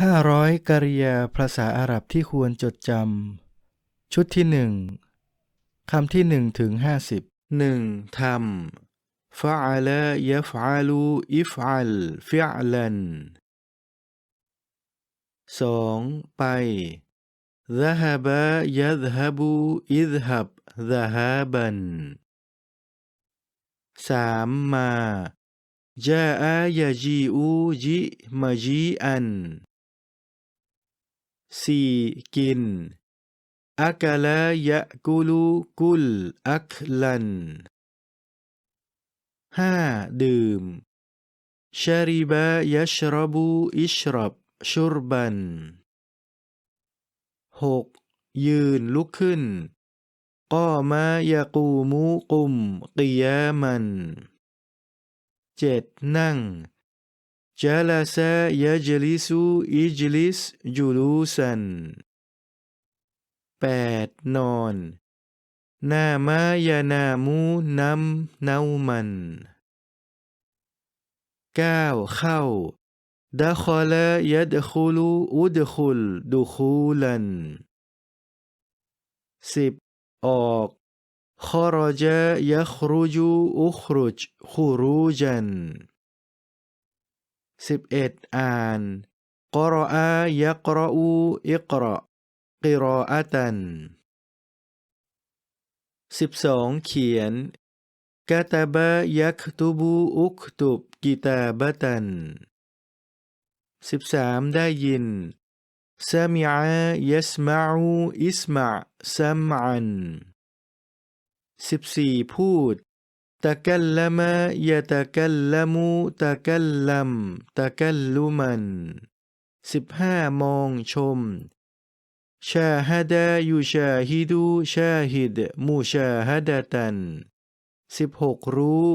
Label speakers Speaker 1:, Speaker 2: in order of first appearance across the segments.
Speaker 1: ห้าร้อยกริยาภาษาอาหรับที่ควรจดจำ ชุดที่หนึ่งคำที่หนึ่งถึงห้าสิบหนึ่งทำฟะอาลยฟอาลูอิฟอัลฟิอลันสองไป ذهب يذهب اذهب ذهابا สามมา جاء يجيء جئ مجيئا สี่กินอักลายะกุลูกุลอักลันห้าดื่มชาริบะยัชรบูอิชรับชุรบันหกยืนลุกขึ้นกามายะกูมูกุมกิยามันเจ็ดนั่ง جلس يجلس إجلس جلوسا نام ينام نم 8. นอนนามายานามูนัมนามัน 9. เข้า دخل يدخل أدخل دخولا 10. ออก خرج يخرج أخرج خروجا 11 อ่านกรอายะกรอูอิกรอกิรออาตัน 12 เขียนกาตาบะยักตุบูอุกตุบกิตาบะตัน 13 ได้ยินสมิอายัสมาอูอิสมาสัมอัน 14 พูด تكلم يتكلم تكلم تكلما สิบห้ามองชม شاهد يشاهد شاهد مشاهدة สิบหกรู้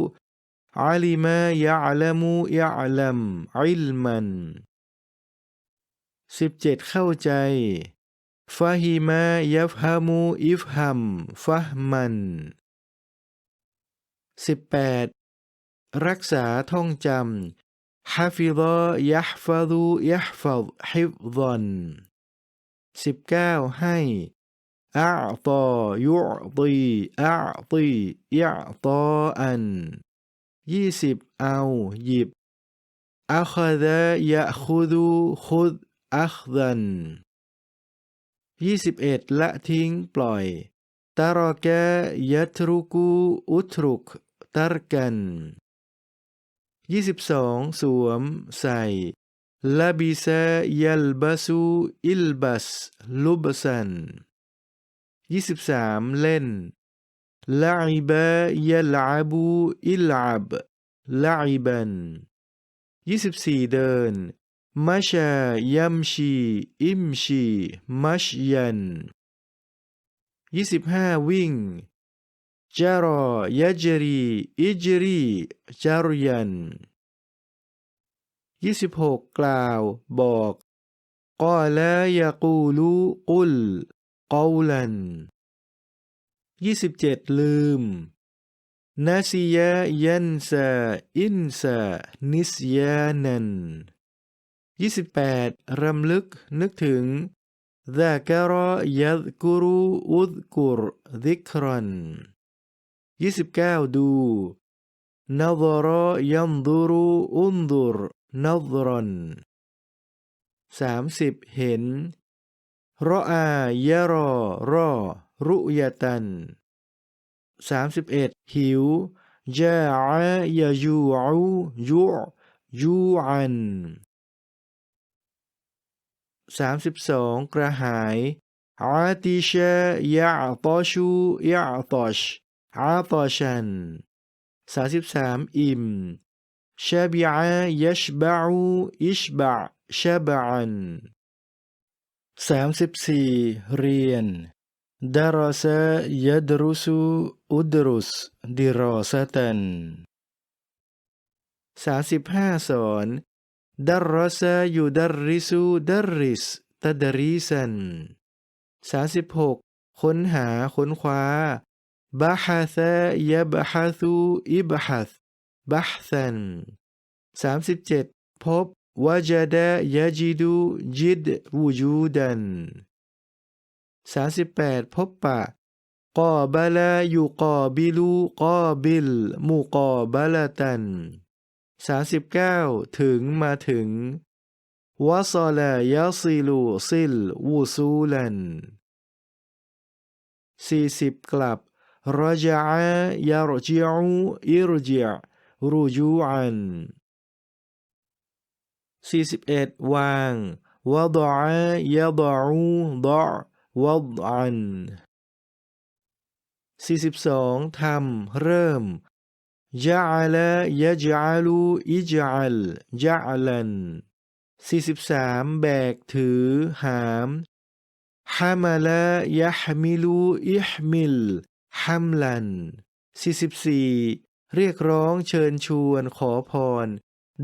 Speaker 1: علم يعلم يعلم علما สิบเจ็ดเข้าใจฟาฮิมายัฟฮามูอิฟฮัมฟะมัน สิบแปดรักษาท่องจำฮาฟิดยัฟาดูยัฟัดฮิฟซันสิบเก้าให้อัตอยุตีอัตียะตออันยี่สิบเอาหยิบอัคดะยะคุดูคุดอัคดันยี่สิบเอ็ดละทิ้งปล่อยตารกะยัตรุกูอุทรุก ตารกันยี่สิบสองสวมใส่ลาบิซายัลบาสูอิลบัสลุบสันยี่สิบสามเล่นลาอิบะยัลอาบูอิลอับลาอิบันยี่สิบสี่เดินมัชยัมชี อิมชี มัชยันยี่สิบห้าวิ่ง จารอยจรีอิจรีจารยันยี่สิบหกกล่าวบอกกอลายกูลูกุลกอลันยี่สิบเจ็ดลืมนาซียายันซาอินซานิสยานันยี่สิบแปดรำลึกนึกถึง ذاكر يذكر أذكر ذكرا ยี่สิบเก้าดู نظر ينظر انظر نظرا สามสิบเห็นรออายรอรอรุยตันสามสิบเอ็ดหิวจายายูอูยูยูอันสามสิบสองกระหายอาติชยาตอชูยาตอช อาตอชันสามสิบสามอิ่มชาบิอายัชบะอูอิชบะชาบะอันสามสิบสี่เรียนดารสยดรุสุอุดรุสดิรอสตันสามสิบห้าสอนดารสยูดาริสูดาริสตดริสันสาสิบหกค้นหาค้นคว้า บาฮาซยบฮาซูอิบฮัสบาฮันสามสิบเจ็ดพบวะจดะยะจิดูจิดวูจูดันสามสิบแปดพบปะกอบะลายุกอบิลูกอบิลมุกอบะละตันสามสิบเก้าถึงมาถึงวะซอลายะซิลูซิลวูซูลันสี่สิบกลับ รจาะยารจิอูอิรจิอรูจูอันสี่สิบเอ็ดวางวะดะยะดะอูดะวะดอันสี่สิบสองทำเริ่ม جعل يجعل اجعل جعلا 43 แบกถือ หาม حمل يحمل ฮัมลัน 44 เรียกร้องเชิญชวนขอพร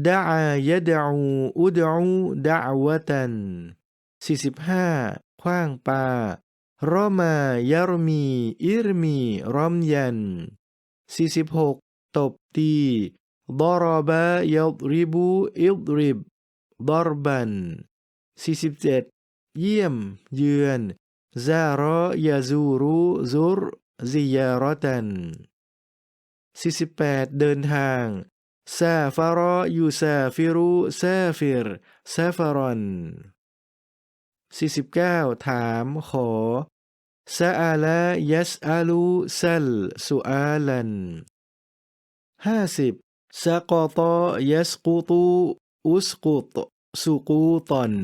Speaker 1: ดะอายะดูอุดอูดะอวตัน 45 คว้างปารอมายารมี อิรมีรอมยัน 46 ตบตีดารบะยับริบูอิบริบดารบัน 47 เยี่ยม เยือนซารอยาซูรูซูร ซิยารอตัน48 เดินทางซาฟารอยูซาฟิรุซาฟิรซาฟารอน49 ถามขอซาอาลายัสอาลูซัลสุอาลัน50สกอตยัสกุตูอุสกุตสุกูตัน